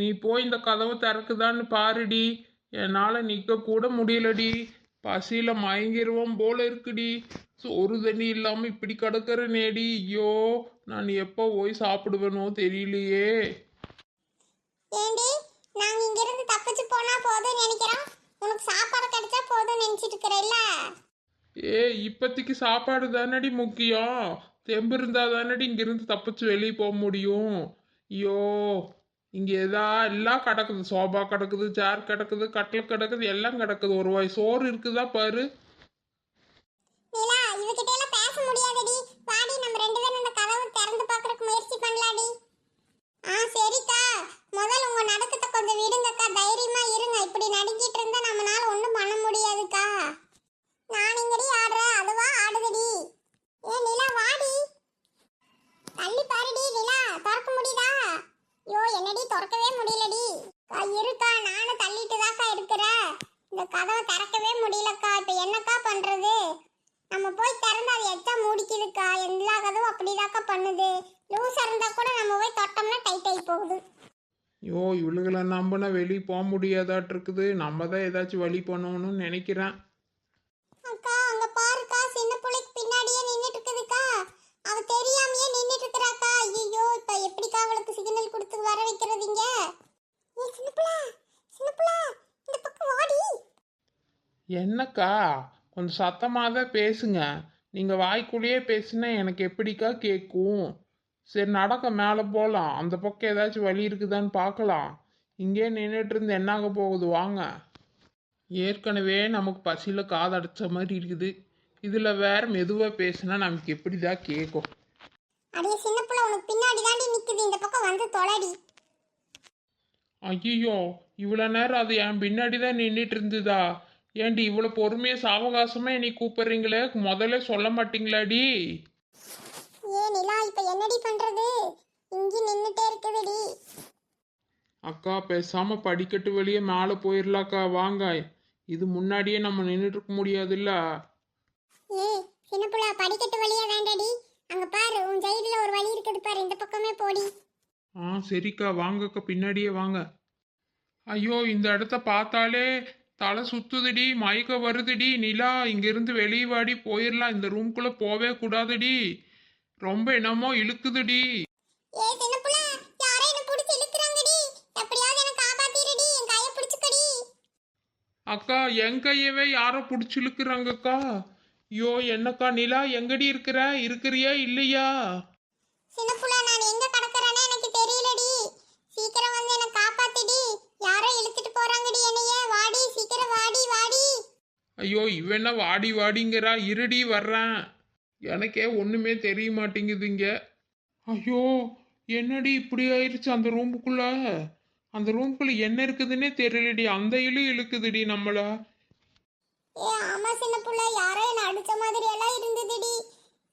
நீ போய் இந்த கதவை திறக்குதான்னு பாருடி. என்னால் நிற்க கூட முடியலடி. பசியில் மயங்கிருவோம் போல இருக்குடி. சோறு தண்ணி இல்லாமல் இப்படி கிடக்கிற நேடி ஐயோ நான் எப்போ போய் சாப்பிடுவேனோ தெரியலையே. ஏண்டி நாங்க இங்க இருந்து தப்பிச்சு போனா நினைக்கிறோம். உனக்கு சாப்பாடு கிடைச்சா போதும்னு நினைச்சிட்டு இருக்கிறல்ல. ஏ இப்போதைக்கு சாப்பாடு தானடி முக்கியம். தெம்பு இருந்தா தானடி இங்கிருந்து தப்பிச்சு வெளியே போக முடியும். ஐயோ. இங்கே எதா எல்லாம் கிடக்குது. சோபா கிடக்குது சேர் கிடக்குது கட்டில் கிடக்குது எல்லாம் கிடக்குது. ஒரு வாய் சோறு இருக்குதா பாரு. நம்ம ரெண்டு ஆ சரிக்கா. முதல்ல உங்க நடக்கத்தை கொஞ்சம் விடுங்கக்கா. தைரியமா இருங்க. இப்படி நடுங்கிட்டு இருந்தா நம்மளால ஒண்ணும் பண்ண முடியாதுக்கா நான் இங்கடி ஆடுறேன் அதுவா ஆடுதுடி ஏ நிலா வாடி தள்ளி பாருடி நிலா திறக்க முடியுதா ஐயோ என்னடி திறக்கவே முடியலடி அக்கா, இருக்கா நானும் தள்ளிட்டு தாக்கா இருக்கிறேன் இந்த கதவை திறக்கவே முடியலக்கா இப்ப என்னக்கா பண்றது நம்ம போய் திறந்து அது எச்சா மூடிக்குதுக்கா எல்லா கதவும் அப்படிதாக்கா பண்ணுது லூசா இருந்தா கூட நம்ம போய் தொட்டோம்னா டைட் ஆகி போகுது ஐயோ இவளுகளை நம்பினா வெளியே போக முடியாதாட்டு இருக்குது நம்ம தான் ஏதாச்சும் வழி பண்ணணும்னு நினைக்கிறேன். அக்கா அங்க பாருக்கா சின்ன பிள்ளைக்கு பின்னாடியே நின்னுட்டு இருக்குதுக்கா அவ தெரியாமயே நின்னுட்டு இருக்கறாக்கா ஐயோ இப்ப எப்படிக்கா அவளுக்கு சிக்னல் கொடுத்து வர வைக்கிறதுங்க? ஏ சின்ன பிள்ளை சின்ன பிள்ளை இந்த பக்கம் வாடி. என்னக்கா கொஞ்சம் சத்தமாக தான் பேசுங்க. நீங்கள் வாய்க்குள்ளேயே பேசுனா எனக்கு எப்படிக்கா கேட்கும்? சரி நடக்க மேலே போகலாம் அந்த பக்கம் ஏதாச்சும் வழி இருக்குதான்னு பார்க்கலாம். இங்கே நின்றுட்டு இருந்து என்னாக போகுது? வாங்க. ஏற்கனவே நமக்கு பசியில் காதடைச்ச மாதிரி இருக்குது. இதில் வேற மெதுவாக பேசுனா நமக்கு எப்படிதான் கேட்கும் அடியே சின்ன பிள்ளை உனக்கு பின்னாடி தாண்டி நிக்குது. இந்த பக்கம் வந்து தொலைடி. ஐயோ இவ்வளோ நேரம் அது என் பின்னாடி தான் நின்றுட்டு இருந்ததா ஏண்டி இவ்வளோ பொறுமையாக சாவகாசமாக என்னை கூப்பிடுறீங்களே? முதல்ல சொல்ல மாட்டீங்களாடி? ஏ நிலா இப்ப என்னடி பண்றது? இங்கி நின்னுட்டே இருக்குதுடி. அக்கா பேசாம படிக்கட்டு வெளியே மேலே போயிடலாக்கா வாங்க. இது முன்னாடியே நம்ம நின்றுட்டு இருக்க முடியாதுல்ல? ஏ சின்ன புள்ள படிக்கட்டு வழியா வேண்டாடி. அங்க பாரு உன் சைடுல ஒரு வழி இருக்குது பாரு இந்த பக்கமே போடி. ஆ சரிக்கா வாங்கக்கா பின்னாடியே வாங்க. ஐயோ இந்த இடத்த பார்த்தாலே தலை சுத்துதுடி மயக்க வருதுடி. நிலா இங்கிருந்து வெளியே வாடி போயிடலாம் இந்த ரூம்குள்ளே போவே கூடாதுடி. ரொம்ப என்னமோ இழுக்குதுடி சின்ன புள்ள யாரோ என்ன புடிச்சு இழுக்குறாங்கடி எப்படியாவது என்ன காப்பாத்திரடி என் கைய பிடிச்சுக்கடி அக்கா என் கையவே யாரோ பிடிச்சி இழுக்குறாங்கக்கா ஐயோ என்னக்கா நிலா எங்கடி இருக்கிற? இருக்கிறியா இல்லையா? சின்ன புள்ள நான் எங்க கடக்கறேனே எனக்கு தெரியலடி. சீக்கிரம் வந்து என்ன காப்பாத்திடி. யாரோ இழுத்துட்டு போறாங்கடி என்னைய. வாடி சீக்கிரம் வாடி வாடி. ஐயோ இவன வாடி வாடிங்கிறா? இருடி வர்றேன். எனக்கே ஒன்றுமே தெரிய மாட்டேங்குதுங்க. ஐயோ என்னடி இப்படி ஆயிடுச்சு அந்த ரூமுக்குள்ள அந்த ரூம்குள்ள என்ன இருக்குதுன்னே தெரியலடி. அந்த இழு இழுக்குதுடி நம்மள. ஏ ஆமா சின்ன புள்ள. யாரோ என்ன அடிச்ச மாதிரி எல்லாம் இருந்ததுடி.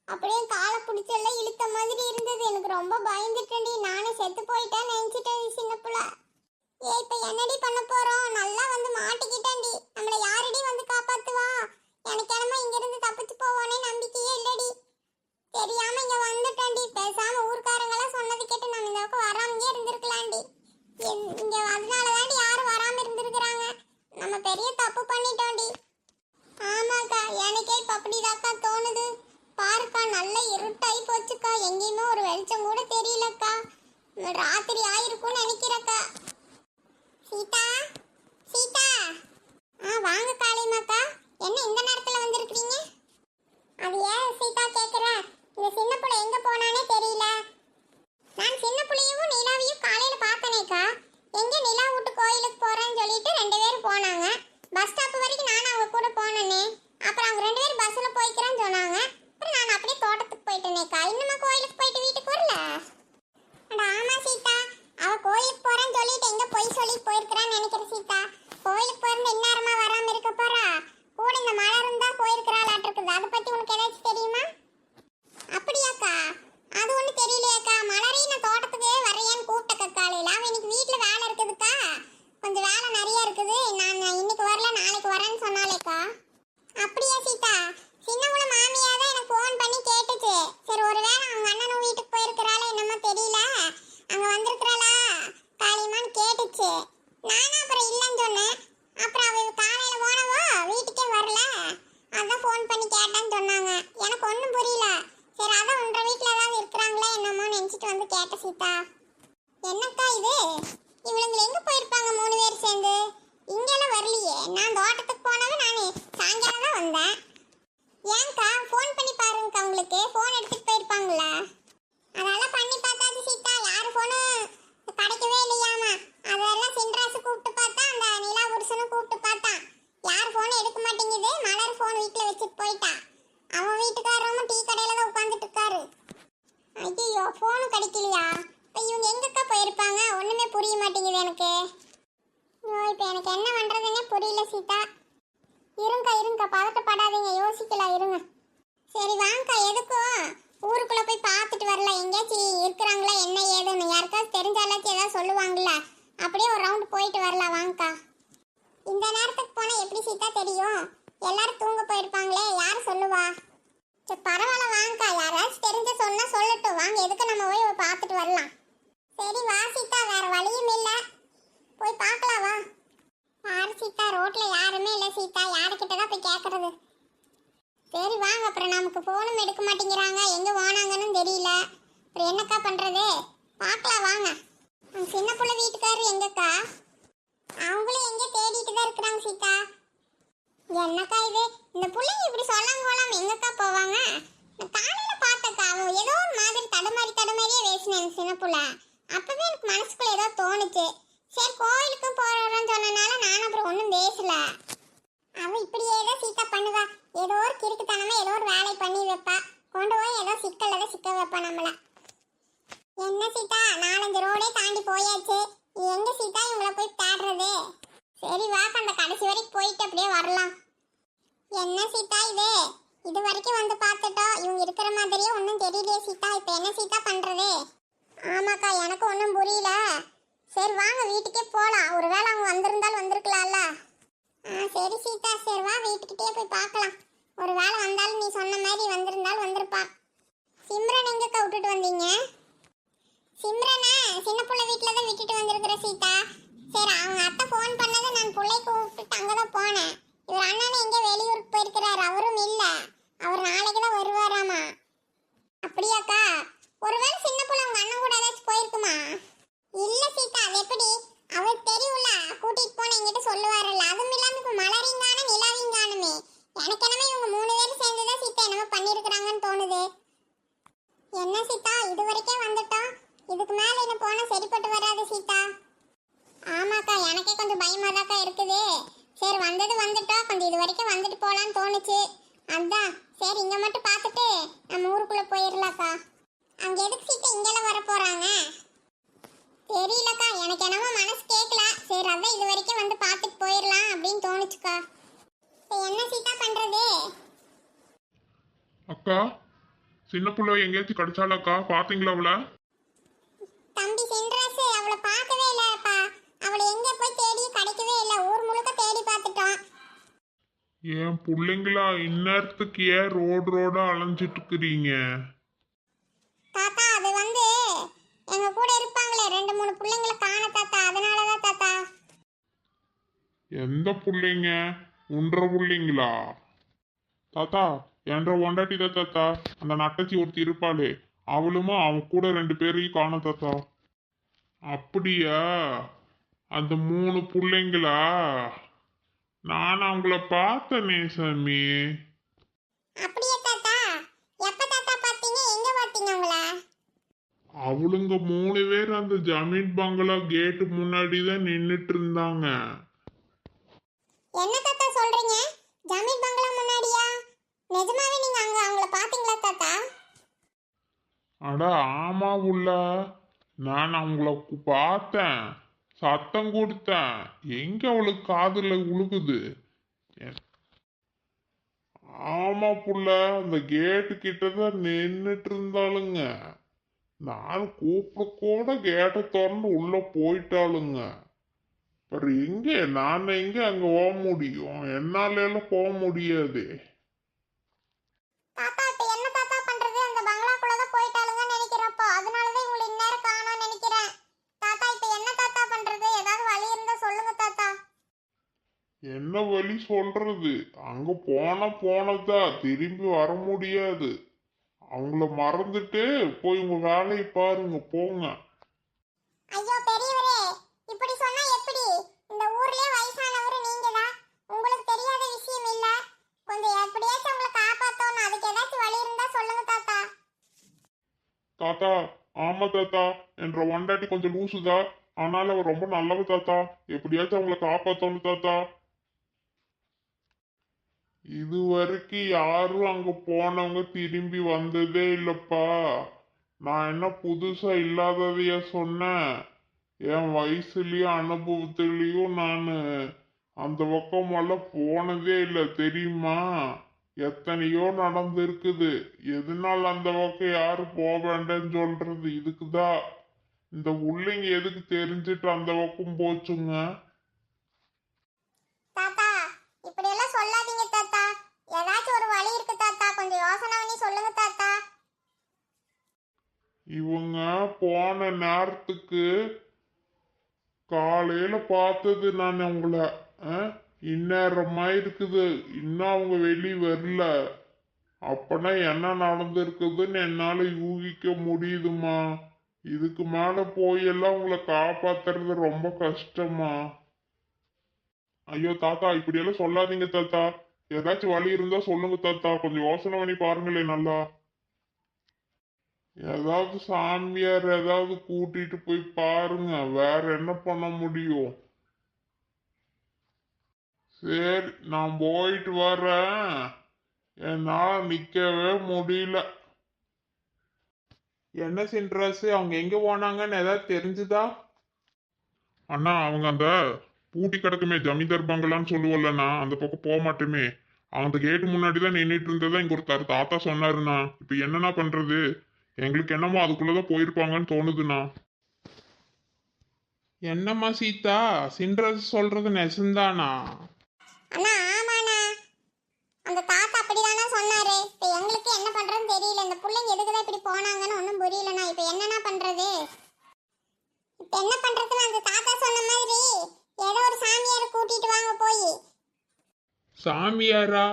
அப்படியே காலை பிடிச்ச எல்லாம் இழுத்த மாதிரி இருந்தது. எனக்கு ரொம்ப பயந்துட்டேன்டி. நானே செத்து போயிட்டேன் நினைச்சிட்டேன் சின்ன புள்ள. ஏ இப்ப என்னடி பண்ண போறோம்? நல்லா வந்து மாட்டிக்கிட்டேன்டி. நம்மள யாரடி வந்து காப்பாத்துவா? எனக்கு என்னமோ இங்க இருந்து தப்பிச்சு போவோனே நம்பிக்கையே இல்லடி. தெரியாம இங்க வந்துட்டேன் பேசாம ஊர்க்காரங்க எல்லாம் சொன்னது கேட்டு நம்ம இந்த பக்கம் வராமயே இருந்திருக்கலாம்டி என்- இங்க அதனாலதாண்டி யாரும் வராம இருந்திருக்கிறாங்க நம்ம பெரிய தப்பு பண்ணிட்டோம்டி ஆமாக்கா எனக்கே இப்ப அப்படிதாக்கா தோணுது பாருக்கா நல்ல இருட்டாയി போச்சுக்கா எங்கேயுமே ஒரு வெளிச்சம் கூட தெரியலக்கா ராத்திரி ஆயிருக்கும்னு நினைக்கிறக்கா சீதா சீதா ஆ வாங்க காளியம்மாக்கா என்ன இந்த நேரத்துல வந்திருக்கீங்க அது ஏன் சீதா கேக்குற இந்த சின்ன புள்ள எங்க போனானே தெரியல நான் சின்ன புள்ளையவும் நிலாவையும் காலையில பார்த்தனேக்கா எங்க நிலா வீட்டு கோயிலுக்கு போறேன்னு சொல்லிட்டு ரெண்டு பேரும் போனாங்க பஸ் ஸ்டாப் வரைக்கும் நானும் அவங்க கூட போனேனே அப்புறம் அவங்க ரெண்டு பேரும் பஸ்ல போய்க்கிறேன்னு சொன்னாங்க அப்புறம் நான் அப்படியே தோட்டத்துக்கு போயிட்டேனேக்கா இன்னுமா கோயிலுக்கு போயிட்டு வீட்டுக்கு வரல அட ஆமா சீதா அவ கோயிலுக்கு போறேன்னு சொல்லிட்டு எங்க போய் சொல்லி போயிருக்கிறான்னு நினைக்கிறேன் சீதா கோயிலுக்கு போயிருந்து இந்நேரமா வராம இருக்க போறா கூட இந்த மழை இருந்தா போயிருக்கிறாளாட்டு இருக்குது அதை பத்தி உனக்கு ஏதாச்சும் தெரியுமா அப்படியாக்கா அது ஒண்ணு தெரியலையாக்கா மலரையும் நான் தோட்டத்துக்கு வரையான்னு கூப்பிட்டக்கா காலையில அவன் இன்னைக்கு வீட்டுல வேலை இருக்குதுக்கா கொஞ்சம் வேலை நிறைய இருக்குது நான் இன்னைக்கு வரல நாளைக்கு வரேன்னு சொன்னாலேக்கா அப்படியா சீதா சின்னமுள்ள மாமியா தான் எனக்கு ஃபோன் பண்ணி கேட்டுச்சு சரி ஒருவேளை அவங்க அண்ணனும் வீட்டுக்கு போயிருக்கிறாளோ என்னமோ தெரியல அங்க வந்திருக்கிறாளா ஃபோன் பண்ணி கேட்பேன்னு சொன்னாங்க. எனக்கு ஒன்றும் புரியல. சரி அதான் உன்ற வீட்டில் ஏதாவது இருக்கிறாங்களா என்னமோ நினச்சிட்டு வந்து கேட்ட சீதா. என்னக்கா இது? இவளுங்க எங்கே போயிருப்பாங்க மூணு பேர் சேர்ந்து? இங்கெல்லாம் வரலையே. நான் தோட்டத்துக்கு போனவே நான் சாயங்காலம் தான் வந்தேன். ஏன்க்கா ஃபோன் பண்ணி பாருங்கக்கா உங்களுக்கு. ஃபோன் எடுத்துட்டு போயிருப்பாங்களா அதெல்லாம் பண்ணி பார்த்தாச்சு சீதா. யார் ஃபோனும் கிடைக்கவே இல்லையாமா. அதெல்லாம் சின்ராசு கூப்பிட்டு பார்த்தா அந்த நிலா புருஷனும் கூப்பிட்டு பார்த்தான். யார் ஃபோனும் எடுக்க மாட்டேங்குது. மலர் ஃபோன் வீட்டில் வச்சுட்டு போயிட்டா. அவன் வீட்டுக்காரரும் டீ கடையில் தான் உட்காந்துட்டு இருக்காரு. ஐயோ ஃபோனும் கிடைக்கலையா? இப்போ இவங்க எங்கக்கா போயிருப்பாங்க? ஒன்றுமே புரிய மாட்டேங்குது எனக்கு. ஐயோ இப்போ எனக்கு என்ன பண்ணுறதுன்னே புரியல சீதா. இருங்க இருங்க பதட்டப்படாதீங்க. யோசிக்கலாம் இருங்க. சரி வாங்கக்கா எதுக்கும் ஊருக்குள்ளே போய் பார்த்துட்டு வரல. எங்கேயாச்சும் இருக்கிறாங்களா என்ன ஏதுன்னு. யாருக்காவது தெரிஞ்சாலாச்சும் ஏதாவது சொல்லுவாங்கல்ல. அப்படியே ஒரு ரவுண்ட் போயிட்டு வரலாம். வாங்கக்கா. இந்த நேரத்துக்கு போனா எப்படி சீதா தெரியும்? எல்லாரும் தூங்க போயிருப்பாங்களே யார் சொல்லுவா? சரி பரவாயில்ல வாங்கக்கா. யாராச்சும் தெரிஞ்ச சொன்னா சொல்லட்டும். வாங்க எதுக்கு நம்ம போய் பார்த்துட்டு வரலாம்? சரி வா சீதா. வேற வழியும் இல்ல. போய் பார்க்கலாம் வா. பாரு சீதா? ரோட்ல யாருமே இல்ல சீதா. யாருக்கிட்ட தான் போய் கேக்குறது? சரி வாங்க. அப்புறம் நமக்கு ஃபோனும் எடுக்க மாட்டேங்கிறாங்க. எங்க போனாங்கன்னு தெரியல. அப்புறம் என்னக்கா பண்றது? பார்க்கலாம் வாங்க. சின்ன பிள்ளை வீட்டுக்காரர் எங்கக்கா? அவங்களும் எங்க இருக்கிறாங்க சீதா? என்னக்கா இது? இந்த பிள்ளைங்க இப்படி சொல்லாம கொள்ளாம எங்கக்கா போவாங்க? நான் காலையில பார்த்தக்கா அவன் ஏதோ ஒரு மாதிரி தடுமாறி தடுமாறியே பேசினேன் சின்ன புள்ள. அப்பவே எனக்கு மனசுக்குள்ள ஏதோ தோணுச்சு. சரி கோயிலுக்கு போறோம்னு சொன்னனால நான் அப்புறம் ஒன்றும் பேசல. அவ இப்படியே தான் சீதா பண்ணுவா. ஏதோ ஒரு கிறுக்குத்தனமா ஏதோ ஒரு வேலை பண்ணி வைப்பா. கொண்டு போய் ஏதோ சிக்கல்ல தான் சிக்க வைப்பா நம்மள. என்ன சீதா? நாலஞ்சு ரோடே தாண்டி போயாச்சு. எங்க சீதா இவங்கள போய் தேடுறது? சரி வாக்க அந்த கடைசி வரைக்கும் போயிட்டு அப்படியே வரலாம். என்ன சீதா இது? இது வரைக்கும் வந்து பார்த்துட்டோம் இவங்க இருக்கிற மாதிரியே ஒன்றும் தெரியலையே சீதா. இப்போ என்ன சீதா பண்ணுறது ஆமாக்கா எனக்கு ஒன்றும் புரியல. சரி வாங்க வீட்டுக்கே போகலாம் ஒருவேளை அவங்க வந்திருந்தாலும் வந்திருக்கலாம்ல. ஆ சரி சீதா. சரி வா வீட்டுக்கிட்டே போய் பார்க்கலாம். ஒரு வேளை வந்தாலும் நீ சொன்ன மாதிரி வந்திருந்தாலும் வந்திருப்பா. சிம்ரன் எங்கக்கா விட்டுட்டு வந்தீங்க? சிம்ரனை சின்ன பிள்ளை வீட்டில் தான் விட்டுட்டு வந்திருக்கிற சீதா. சரி அவங்க அத்தை ஃபோன் பண்ணதை நான் பிள்ளை கூப்பிட்டு அங்கே தான் போனேன். இவர் அண்ணன் எங்கே வெளியூருக்கு போயிருக்கிறார் அவரும் இல்லை. அவர் நாளைக்கு தான் வருவாராமா? அப்படியாக்கா? ஒருவேளை சின்ன பிள்ளை உங்க அண்ணன் கூட ஏதாச்சும் போயிருக்குமா? இல்ல சீதா அது எப்படி? அவர் தெரியும்ல கூட்டிட்டு போன என்கிட்ட சொல்லுவாருல்ல. அதுவும் இல்லாம இப்ப மலரிங்கான நிலாவிங்கானுமே. எனக்கு என்னமே இவங்க மூணு பேரும் சேர்ந்துதான் சீதா என்னமோ பண்ணிருக்கிறாங்கன்னு தோணுது. என்ன சீதா இது வரைக்கும் வந்துட்டோம். இதுக்கு மேல என்ன போனா சரிப்பட்டு வராது சீதா. எனக்கே கொஞ்சம் பயமாதாக்கா இருக்குது. சரி வந்தது வந்துட்டோம் கொஞ்சம் இது வரைக்கும் வந்துட்டு போலான்னு தோணுச்சு. அதான் சரி இங்க மட்டும் பார்த்துட்டு நம்ம ஊருக்குள்ள போயிடலாக்கா அங்க எதுக்கு சீட்டை இங்கெல்லாம் வர போறாங்க? தெரியலக்கா எனக்கு என்னமோ மனசு கேட்கல சரி அதான் இது வரைக்கும் வந்து பார்த்துட்டு போயிடலாம் அப்படின்னு தோணுச்சுக்கா. இப்போ என்ன சீதா பண்றது? அக்கா சின்ன புள்ள எங்கேயாச்சும் கிடைச்சாலாக்கா பாத்தீங்களா அவள? தம்பி சென்றாசு அவளை பார்க்கவே இல்லப்பா அவளை எங்க போய் தேடி கிடைக்கவே இல்லை. ஊர் முழுக்க தேடி பார்த்துட்டோம். என் பிள்ளைங்களா இந்நேரத்துக்கு ஏன் ரோடு ரோடா அலைஞ்சிட்டு இருக்கிறீங்க தாத்தா அது வந்து எங்க கூட இருப்பாங்களே ரெண்டு மூணு பிள்ளைங்களை காண தாத்தா. அதனால தான் தாத்தா. எந்த பிள்ளைங்க? உன்ற பிள்ளைங்களா? தாத்தா என்ற ஒண்டாட்டி தான் தாத்தா. அந்த நட்டச்சி ஒருத்தி இருப்பாளே அவளுமா? அவன் கூட ரெண்டு பேரையும் காணோம் தாத்தா. அப்படியா? அந்த மூணு பிள்ளைங்களா? நான் அவங்கள பார்த்தனே சாமி. அவளுங்க மூணு பேர் அந்த ஜமீன் பங்களா கேட்டு முன்னாடி தான் நின்றுட்டு இருந்தாங்க என்ன தாத்தா சொல்றீங்க? ஜமீன் பங்களா முன்னாடியா? நிஜமாவே நீங்க அங்க அவங்கள பாத்தீங்களா தாத்தா? அட ஆமா உள்ள. நான் அவங்கள பார்த்தேன். சத்தம் கொடுத்தேன். எங்க அவளுக்கு காதுல உழுகுது? ஆமா புள்ள அந்த கேட்டு கிட்ட தான் நின்றுட்டு இருந்தாளுங்க. நான் கூப்பிட கூட கேட்டை திறந்து உள்ள போயிட்டாளுங்க. அப்புறம் எங்க? நான் எங்க அங்க போக முடியும்? என்னால எல்லாம் போக முடியாது தாத்தா இப்ப என்ன தாத்தா பண்றது அந்த பங்களாக்குள்ள தான் போயிட்டாளுங்கன்னு நினைக்கிறப்போ அதனாலதான் உங்களை இந்நேரம் காணோம்னு நினைக்கிறேன் தாத்தா இப்ப என்ன வழி சொல்றது? அங்க போன போனதா திரும்பி வர முடியாது. அவங்கள மறந்துட்டு போய் உங்க வேலையை பாருங்க போங்க. ஐயோ பெரியவரே இப்படி சொன்னா எப்படி? இந்த ஊர்லயே வயசானவர் நீங்க தான் உங்களுக்கு தெரியாத விஷயம் இல்ல. கொஞ்சம் எப்படியாச்சும் உங்களை காப்பாத்தணும். அதுக்கு ஏதாச்சும் வழி இருந்தா சொல்லுங்க தாத்தா. தாத்தா ஆமா தாத்தா. என்ற ஒண்டாட்டி கொஞ்சம் லூசுதா. ஆனாலும் அவ ரொம்ப நல்லவ தாத்தா. எப்படியாச்சும் அவங்கள காப்பாத்தணும் தாத்தா. இது வரைக்கும் யாரும் அங்க போனவங்க திரும்பி வந்ததே இல்லப்பா. நான் என்ன புதுசா இல்லாததைய சொன்னேன்? என் வயசுலயும் அனுபவத்திலயும் நான் அந்த பக்கம் எல்லாம் போனதே இல்லை தெரியுமா? எத்தனையோ நடந்திருக்குது. எதனால அந்த பக்கம் யாரும் போக வேண்டாம்னு சொல்றது? இதுக்குதான். இந்த உள்ளிங்க எதுக்கு தெரிஞ்சுட்டு அந்த பக்கம் போச்சுங்க தாத்தா இப்படி எல்லாம் சொல்லாதீங்க தாத்தா ஏதாச்சும் ஒரு வழி இருக்கு தாத்தா கொஞ்சம் யோசனை பண்ணி சொல்லுங்க தாத்தா இவங்க போன நேரத்துக்கு காலையில பார்த்தது நான் அவங்கள அஹ், இந்நேரமா இருக்குது. இன்னும் அவங்க வெளியே வரல. அப்பனா என்ன நடந்திருக்குதுன்னு என்னால யூகிக்க முடியுதுமா? இதுக்கு மேல போய் எல்லாம் உங்களை காப்பாத்துறது ரொம்ப கஷ்டமா? ஐயோ தாத்தா இப்படியெல்லாம் சொல்லாதீங்க தாத்தா. ஏதாச்சும் வழி இருந்தா சொல்லுங்க தாத்தா. கொஞ்சம் யோசனை பண்ணி பாருங்களேன் நல்லா. ஏதாவது சாமியார் ஏதாவது கூட்டிட்டு போய் பாருங்க. வேற என்ன பண்ண முடியும்? சரி நான் போயிட்டு வரேன். என்னால் நிற்கவே முடியல. என்ன சின்ராசு அவங்க எங்க போனாங்கன்னு ஏதாவது தெரிஞ்சுதா? அண்ணா அவங்க அந்த பூட்டி கிடக்குமே ஜமீன்தார் பங்களான்னு சொல்லுவோம்லண்ணா அந்த பக்கம் போக மாட்டோமே. அந்த கேட்டு முன்னாடி தான் நின்றுட்டு இருந்ததா இங்க ஒரு தாத்தா சொன்னாருண்ணா. இப்போ என்னண்ணா பண்றது? எங்களுக்கு என்னமோ அதுக்குள்ளதான் போயிருப்பாங்கன்னு தோணுதுண்ணா. என்னம்மா சீதா? சின்ராசு சொல்றது நெசந்தானா அண்ணா ஆமாண்ணா. அந்த தாத்தா அப்படிதானே சொன்னாரு. இப்போ எங்களுக்கு என்ன பண்றதுன்னு தெரியல. இந்த பிள்ளைங்க எதுக்கு தான் இப்படி போனாங்கன்னு ஒன்றும் புரியலண்ணா. இப்போ என்னண்ணா பண்றது? இப்போ என்ன பண்றதுன்னு அந்த தாத்தா சொன்ன மாதிரி ஏதோ ஒரு சாமியாரை கூட்டிட்டு வாங்க போய். சாமியாரா?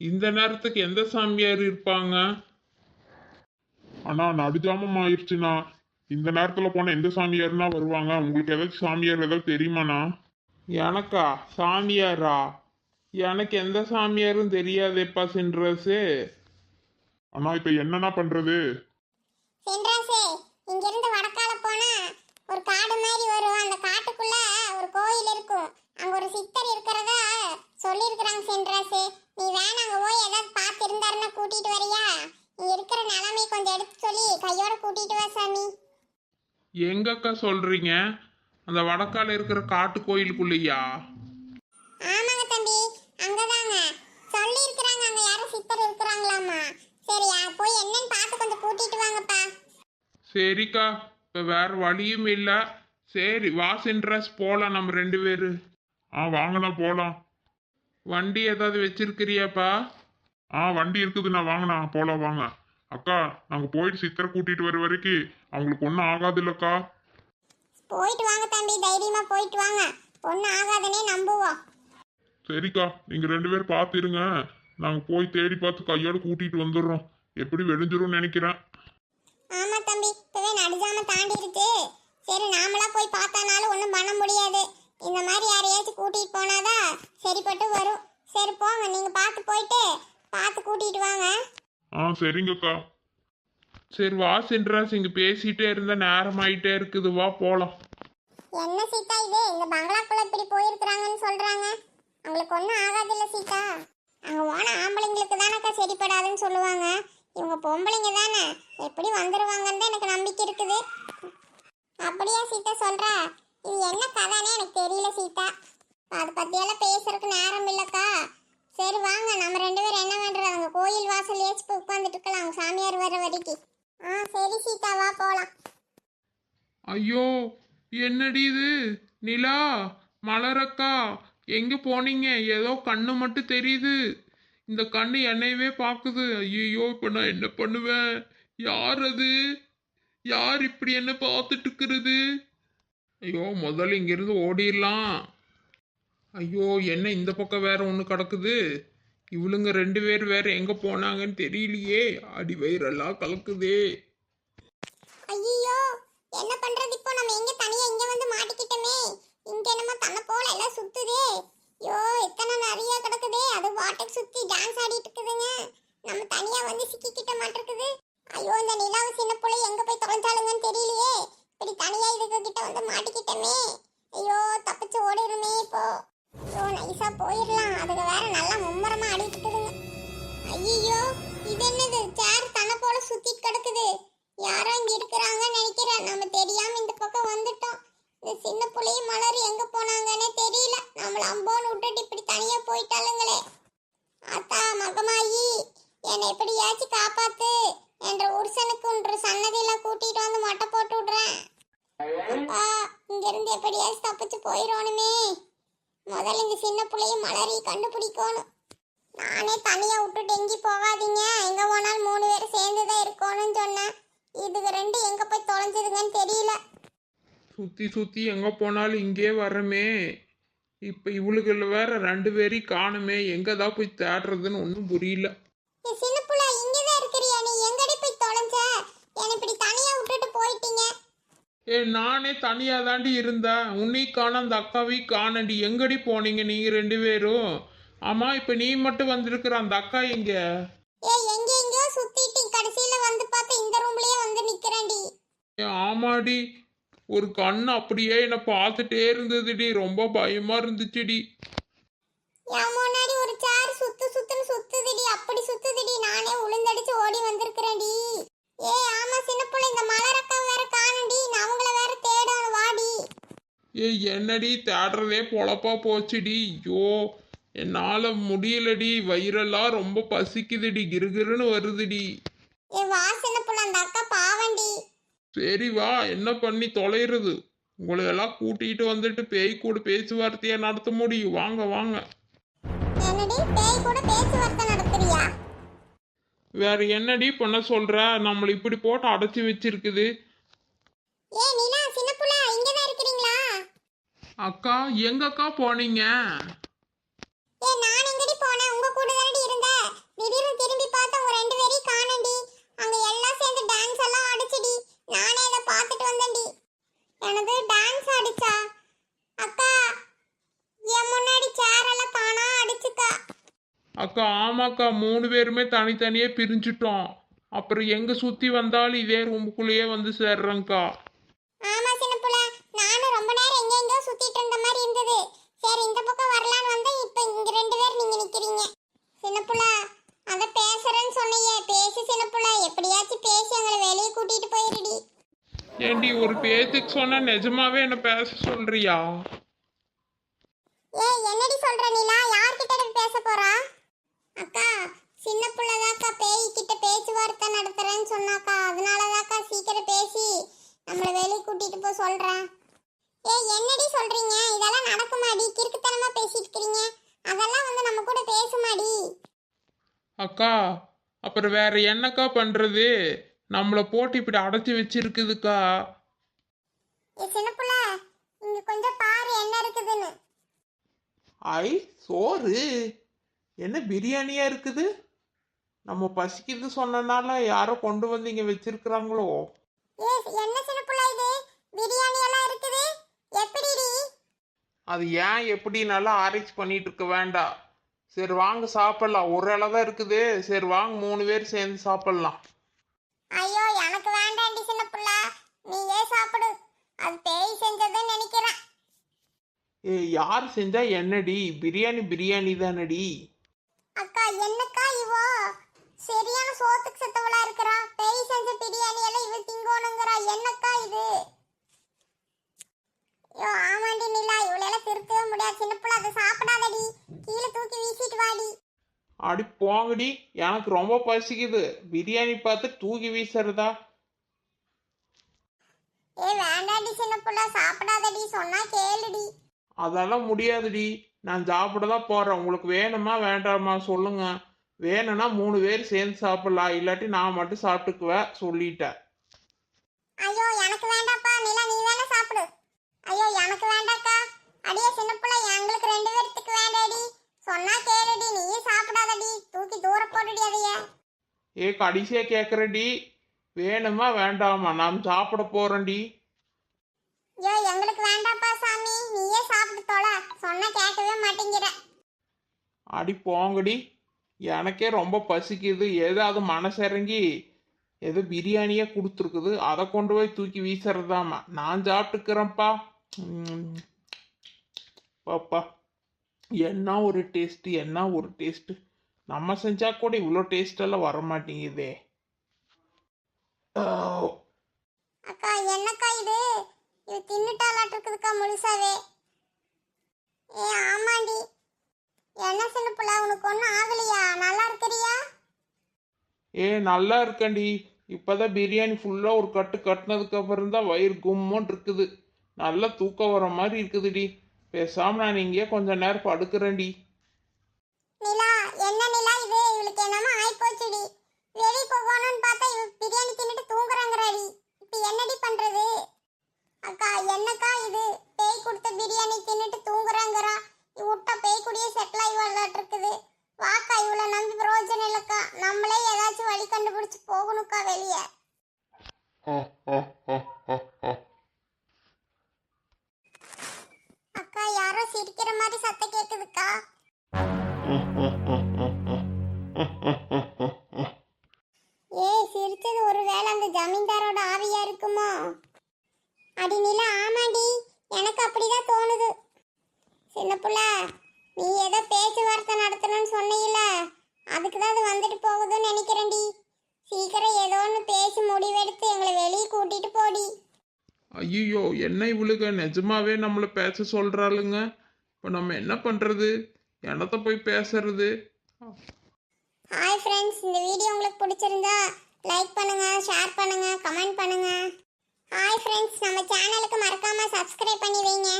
இந்த நேரத்துக்கு எந்த சாமியார் இருப்பாங்க? அண்ணா நடுஜாமம் ஆயிடுச்சுண்ணா இந்த நேரத்துல போன எந்த சாமியார்னா வருவாங்க? உங்களுக்கு ஏதாச்சும் சாமியார் ஏதாவது தெரியுமாண்ணா? எனக்கா? சாமியாரா? எனக்கு எந்த சாமியாரும் தெரியாதேப்பா சின்ராசு. அண்ணா இப்ப என்னண்ணா பண்றது? சென்றாசே இங்கிருந்து வடக்கால போனா ஒரு காடு மாதிரி வரும். அந்த காட்டுக்குள்ள ஒரு கோயில் இருக்கும். அங்க ஒரு சித்தர் இருக்கிறதா சொல்லியிருக்கிறாங்க சென்றாசே நீ வேணா அங்க போய் ஏதாவது பார்த்து இருந்தாருன்னா கூட்டிட்டு வரியா? இருக்கிற நிலைமை கொஞ்சம் எடுத்து சொல்லி கையோட கூட்டிட்டு வா சாமி. எங்கக்கா சொல்றீங்க? அந்த வடக்கால இருக்கிற காட்டு கோயிலுக்குள்ளேயா? ஆமாங்க தம்பி அங்கதாங்க. சொல்லி இருக்கிறாங்க அங்க யாரும் சித்தர் இருக்கிறாங்களாமா. சரி ஆ, போய் என்னன்னு பார்த்து கொஞ்சம் கூட்டிட்டு வாங்கப்பா. சரிக்கா இப்போ வேற வழியும் இல்லை. சரி வா சின்ராஸ் போகலாம் நம்ம ரெண்டு பேரு. ஆ வாங்கண்ணா போலாம். வண்டி ஏதாவது வச்சிருக்கிறியாப்பா? ஆ வண்டி இருக்குதுண்ணா வாங்கண்ணா போலாம் வாங்க. அக்கா நாங்க போயிட்டு சித்தரை கூட்டிட்டு வர வரைக்கும் அவங்களுக்கு ஒன்றும் ஆகாது இல்லக்கா போயிட்டு வாங்க தம்பி தைரியமா போயிட்டு வாங்க. ஒன்றும் ஆகாதுன்னே நம்புவோம். சரிக்கா நீங்க ரெண்டு பேரும் பார்த்து இருங்க நாங்க போய் தேடி பார்த்து கையோட கூட்டிட்டு வந்துடுறோம். எப்படி வெடிஞ்சிரும்னு நினைக்கிறேன். ஆமா தம்பி இப்பவே நடுஜாம தாண்டிருச்சு. சரி நாமளா போய் பார்த்தானாலும் ஒன்றும் பண்ண முடியாது. இந்த மாதிரி யாரையாச்சும் கூட்டிட்டு போனாதான் சரிப்பட்டு வரும். சரி போங்க நீங்க பார்த்து போயிட்டு பார்த்து கூட்டிட்டு வாங்க. ஆ சரிங்கக்கா. சரி வா சின்ராஸ் இங்கே பேசிட்டே இருந்தா நேரம் ஆயிட்டே இருக்குது. வா போகலாம் என்ன சீதா இது? இந்த பங்களாக்குள்ள இப்படி போயிருக்கிறாங்கன்னு சொல்றாங்க. அவங்களுக்கு ஒன்றும் ஆகாதில்ல சீதா. அங்க போன ஆம்பளைங்களுக்கு தானக்கா சரிப்படாதுன்னு சொல்லுவாங்க. இவங்க பொம்பளைங்க தானே. எப்படி வந்துருவாங்கன்னு தான் எனக்கு நம்பிக்கை இருக்குது. அப்படியா சீதா சொல்றா? இது என்ன கதைனே எனக்கு தெரியல சீதா. அதை பத்தியெல்லாம் பேசுறதுக்கு நேரம் இல்லக்கா. சரி வாங்க. நம்ம ரெண்டு பேரும் என்ன பண்றது? அவங்க கோயில் வாசல்லையாச்சும் போய் உட்காந்துட்டு இருக்கலாம். அவங்க சாமியார் வர வரைக்கும் ஆ சரி சீதா வா போலாம். ஐயோ என்னடி இது? நிலா மலரக்கா எங்க போனீங்க? ஏதோ கண்ணு மட்டும் தெரியுது. இந்த கண்ணு என்னையவே பார்க்குது ஐயோ இப்போ நான் என்ன பண்ணுவேன்? யார் அது? யார் இப்படி என்ன பார்த்துட்டு இருக்கிறது? ஐயோ முதல்ல இங்கிருந்து ஓடிடலாம். ஐயோ என்ன இந்த பக்கம் வேற ஒன்று கிடக்குது? இவளுங்க ரெண்டு பேர் வேற எங்க போனாங்கன்னு தெரியலையே. அடி வயிறெல்லாம் கலக்குதே. ஐயோ என்ன பண்றது இப்போ? நம்ம எங்க தனியா இங்க வந்து மாட்டிக்கிட்டோமே? இங்க என்னமோ தன்ன போல எல்லாம் சுத்துதே. ஐயோ இத்தனை நிறைய கிடக்குதே. அது வாட்டர் சுத்தி டான்ஸ் ஆடிட்டு இருக்குதுங்க. நம்ம தனியா வந்து சிக்கிக்கிட்ட மாட்டிருக்குது. ஐயோ இந்த நிலாவு சின்ன பிள்ளை எங்க போய் தொலைஞ்சாலுங்கன்னு தெரியலையே. இப்படி தனியா இதுக்கு கிட்ட வந்து மாட்டிக்கிட்டோமே. ஐயோ தப்பிச்சு ஓடிடுமே இப்போ. ஐயோ நைஸா போயிடலாம். அதுக்கு வேற நல்லா மும்முரமாக ஆடிட்டு ஐயோ இது என்னது? சேர் தன்னை போல சுற்றி கிடக்குது. யாரோ இங்க இருக்கிறாங்கன்னு நினைக்கிறேன். நம்ம தெரியாம இந்த பக்கம் வந்துட்டோம். இந்த சின்ன புள்ளையும் மலர் எங்க போனாங்கன்னே தெரியல. நம்மள அம்போன்னு விட்டுட்டு இப்படி தனியா போயிட்டாளுங்களே. அத்தா மகமாயி என்னை எப்படியாச்சும் காப்பாத்து. என்ற ஒருசனுக்கு ஒன்று சன்னதியில கூட்டிட்டு வந்து மொட்டை போட்டு விடுறேன். அப்பா இங்க இருந்து எப்படியாச்சும் தப்பிச்சு போயிடணுமே. முதல்ல இந்த சின்ன புள்ளையும் மலரையும் கண்டுபிடிக்கணும். நானே தனியா விட்டுட்டு எங்கேயும் போகாதீங்க. எங்க போனாலும் மூணு பேரும் சேர்ந்து தான் இருக்கணும்னு சொன்னேன். இதுக்கு ரெண்டு எங்க போய் தொலைஞ்சதுங்கன்னு தெரியல. சுத்தி சுத்தி எங்க போனாலும் இங்கே வரமே இப்ப இவளுக்குள்ள வேற ரெண்டு பேரையும் காணுமே. எங்க தான் போய் தேடுறதுன்னு ஒன்றும் புரியல. சின்ன புள்ள இங்கதான் இருக்கிறியா நீ எங்கடி போய் தொலைஞ்ச என்னை இப்படி தனியா விட்டுட்டு போயிட்டீங்க ஏ நானே தனியா தாண்டி இருந்தேன். உன்னை காண அந்த அக்காவை காணண்டி எங்கடி போனீங்க நீங்க ரெண்டு பேரும்? ஆமா இப்ப நீ மட்டும் வந்திருக்கிற அந்த அக்கா எங்க? ஏ எங்க எங்கேயோ சுத்திட்டு கடைசியில வந்து பார்த்து இந்த ரூம்லயே வந்து நிக்கிறேன்டி. ஏ ஆமாடி. ஒரு கண்ணு அப்படியே என்னை பார்த்துட்டே இருந்ததுடி. ரொம்ப பயமா இருந்துச்சுடி. என் முன்னாடி ஒரு சேர் சுத்து சுத்துன்னு சுத்துதுடி. அப்படி சுத்துதுடி. நானே உளுந்தடிச்சு ஓடி வந்திருக்கிறேன்டி. ஏ ஆமா சின்ன புள்ள இந்த மலரக்கா ஏய் என்னடி தேடுறதே பொழப்பா போச்சுடி. ஐயோ என்னால முடியலடி. வயிறெல்லாம் ரொம்ப பசிக்குதுடி. கிறுகிறுன்னு வருதுடி. ஏ வா சின்ன புள்ள அந்த அக்கா பாவண்டி. சரி வா என்ன பண்ணி தொலைறது? உங்களை எல்லாம் கூட்டிட்டு வந்துட்டு பேய் கூட பேச்சுவார்த்தையா நடத்த முடியும். வாங்க வாங்க. என்னடி பேய் கூட பேச்சுவார்த்தை நடத்துறியா? வேற என்னடி பண்ண சொல்ற? நம்மளை இப்படி போட்டு அடைச்சி வச்சிருக்குது. ஏ நீனா சின்ன புள்ள இங்கதான் இருக்கிறீங்களா அக்கா எங்க அக்கா போனீங்க? ஏ நான் எங்கடி போனேன்? உங்க கூட தானடி இருந்தேன். திடீர்னு திரும்பி பார்த்தா உங்க ரெண்டு பேரையும் காணண்டி அங்க எல்லாம் சேர்ந்து டான்ஸ் எல்லாம் ஆடிச்சுடி. நானே அதை பார்த்துட்டு வந்தேன்டி. எனது டான்ஸ் ஆடிச்சா? அக்கா என் முன்னாடி சேர் எல்லாம் தானா அடிச்சுக்கா? அக்கா ஆமாக்கா மூணு பேருமே தனித்தனியே பிரிஞ்சுட்டோம். அப்புறம் எங்க சுத்தி வந்தாலும் இதே ரூமுக்குள்ளேயே வந்து சேர்றேங்க்கா ஆமா சின்ன புள்ள. நானும் ரொம்ப நேரம் எங்க எங்கோ சுத்திட்டு இருந்த மாதிரி இருந்தது சரி இந்த பக்கம் வரலான்னு வந்தா இப்போ இங்க ரெண்டு பேர் நீங்க நிக்கிறீங்க சின்ன புள்ள அத பேசுறேன்னு சொன்னியே பேசு சின்ன புள்ள எப்படியாச்சும் பேசி எங்களை வெளியே கூட்டிட்டு போயிருடி ஏண்டி ஒரு பேத்துக்கு சொன்னா நிஜமாவே என்ன பேச சொல்றியா? ஏய் என்னடி சொல்ற நீலா? யார்கிட்ட பேச போறா? அக்கா சின்ன புள்ளதாக்கா பேய் கிட்ட பேச்சுவார்த்தை நடத்துறேன்னு சொன்னாக்கா. அதனாலதாக்கா சீக்கிரம் பேசி நம்மளை வெளியே கூட்டிட்டு போக சொல்றேன். ஏய் என்னடி சொல்றீங்க? இதெல்லாம் நடக்குமாடி? கிறுக்குத்தனமா பேசிட்டு இருக்கீங்க அதெல்லாம் வந்து நம்ம கூட பேசுமாடி? அக்கா அப்புறம் வேற என்னக்கா பண்றது? நம்மளை போட்டு இப்படி அடைச்சி வச்சிருக்குதுக்கா. ஏ சின்ன புள்ள இங்க கொஞ்சம் பாரு என்ன இருக்குதுன்னு. ஐ சோறு? என்ன பிரியாணியா இருக்குது? நம்ம பசிக்குது சொன்னனால யாரோ கொண்டு வந்து இங்க வச்சிருக்கிறாங்களோ? ஏ என்ன சின்ன புள்ள இது? பிரியாணி எல்லாம் இருக்குது? எப்படிடி? அது ஏன் எப்படி நல்லா ஆராய்ச்சி பண்ணிட்டு இருக்க வேண்டாம்? சரி வாங்க சாப்பிடலாம். ஒரு இலை தான் இருக்குது. சரி வாங்க மூணு பேர் சேர்ந்து சாப்பிடலாம். ஐயோ எனக்கு வேண்டாண்டி சின்ன புள்ள. நீயே சாப்பிடு. அது பேய் செஞ்சதுன்னு நினைக்கிறேன். ஏய் யார் செஞ்சா என்னடி? பிரியாணி பிரியாணி தானடி. அக்கா என்னக்கா இவோ? சரியான சோத்துக்கு செத்தவளா இருக்கிறா. பேய் செஞ்ச பிரியாணி எல்லாம் இவ திங்கோணுங்கிறா. என்னக்கா இது? ஐயோ ஆமாண்டி நிலா இவளெல்லாம் திருத்தவே முடியாது. சின்ன புள்ள அதை சாப்பிடாதடி. கீழே தூக்கி வீசிட்டு வாடி. அடி போங்கடி. எனக்கு ரொம்ப பசிக்குது. பிரியாணி பார்த்து தூக்கி வீசுறதா? ஏ வேண்டாண்டி சின்ன புள்ள சாப்பிடாதடி சொன்னா கேளுடி. அதெல்லாம் முடியாதுடி. நான் சாப்பிட தான் போறேன். உங்களுக்கு வேணுமா வேண்டாமா சொல்லுங்க. வேணும்னா மூணு பேர் சேர்ந்து சாப்பிடலாம். இல்லாட்டி நான் மட்டும் சாப்பிட்டுக்குவேன் சொல்லிட்டேன். ஐயோ எனக்கு வேண்டாப்பா நிலா நீ வேணா சாப்பிடு. ஐயோ எனக்கு வேண்டாக்கா அடியே சின்ன புள்ள எங்களுக்கு ரெண்டு பேர்த்துக்கு வேண்டாடி சொன்னா கேளுடி. நீயும் சாப்பிடாதடி. தூக்கி தூர போட்டுடி அதைய. ஏ கடைசியா கேக்குறடி வேணுமா வேண்டாமா? நான் சாப்பிட போறேன்டி. ஐயோ எங்களுக்கு வேண்டாப்பா சாமி. நீயே சாப்பிட்டு தொலை சொன்னா கேட்கவே மாட்டேங்கிற. அடி போங்கடி. எனக்கே ரொம்ப பசிக்குது. ஏதாவது மனசிறங்கி ஏதோ பிரியாணியே கொடுத்துருக்குது. அதை கொண்டு போய் தூக்கி வீசுறதாமா நான் சாப்பிட்டுக்கிறேன்ப்பா. பாப்பா என்ன ஒரு டேஸ்ட்டு என்ன ஒரு டேஸ்ட்டு நம்ம செஞ்சா கூட இவ்வளோ டேஸ்ட் எல்லாம் வர மாட்டேங்குதே. அக்கா என்னக்கா இது? இது தின்னுட்டாலாட்டு இருக்குதுக்கா முழுசாவே. ஏ ஆமாண்டி. என்ன சின்ன புள்ள உனக்கு ஒன்றும் ஆகலையா? நல்லா இருக்கிறியா? ஏ நல்லா இருக்கேன்டி. இப்போதான் பிரியாணி ஃபுல்லாக ஒரு கட்டு கட்டினதுக்கு அப்புறம் தான் வயிறு கும்முன்னு இருக்குது நல்லா தூக்கம் வர மாதிரி இருக்குதுடி. பேசாம நான் இங்கேயே கொஞ்ச நேரம் படுக்கிறேன்டி. நிலா என்ன நிலா இது? இவளுக்கு என்னமோ ஆயிப்போச்சுடி. போகணும்னு பார்த்தா இவ பிரியாணி தின்னுட்டு தூங்குறாங்கறாடி இப்போ என்னடி பண்றது? அக்கா என்னக்கா இது? பேய் கொடுத்த பிரியாணி தின்னுட்டு தூங்குறாங்கறா இவ விட்டா பேய் குடியே செட்டில் ஆகி வரலாட்டு இருக்குது வாக்கா இவ்வளோ நம்பி பிரோஜனம் இல்லைக்கா. நம்மளே ஏதாச்சும் வழி கண்டுபிடிச்சு போகணுக்கா வெளியே. அக்கா யாரோ சிரிக்கிற மாதிரி சத்தம் கேக்குதுக்கா ஏய் சிரிச்சது ஒருவேளை அந்த ஜமீன்தாரோட ஆவியா இருக்குமோ அடி நிலா ஆமாண்டி எனக்கு அப்படிதான் தோணுது. சின்ன புள்ள நீ ஏதோ பேச்சுவார்த்தை நடத்தணும்னு சொன்னீல அதுக்கு தான் அது வந்துட்டு போகுதுன்னு நினைக்கிறேன்டி. சீக்கிரம் ஏதோ ஒன்று பேசி முடிவெடுத்து எங்களை வெளியே கூட்டிட்டு போடி. ஐயோ என்ன இவளுங்க நிஜமாவே நம்மளை பேச சொல்கிறாளுங்க இப்போ நம்ம என்ன பண்ணுறது என்னத்த போய் பேசுறது? ஹாய் ஃப்ரெண்ட்ஸ் இந்த வீடியோ உங்களுக்கு பிடிச்சிருந்தா லைக் பண்ணுங்க ஷேர் பண்ணுங்க கமெண்ட் பண்ணுங்க. ஹாய் ஃப்ரெண்ட்ஸ் நம்ம சேனலுக்கு மறக்காம சப்ஸ்கிரைப் பண்ணி வைங்க.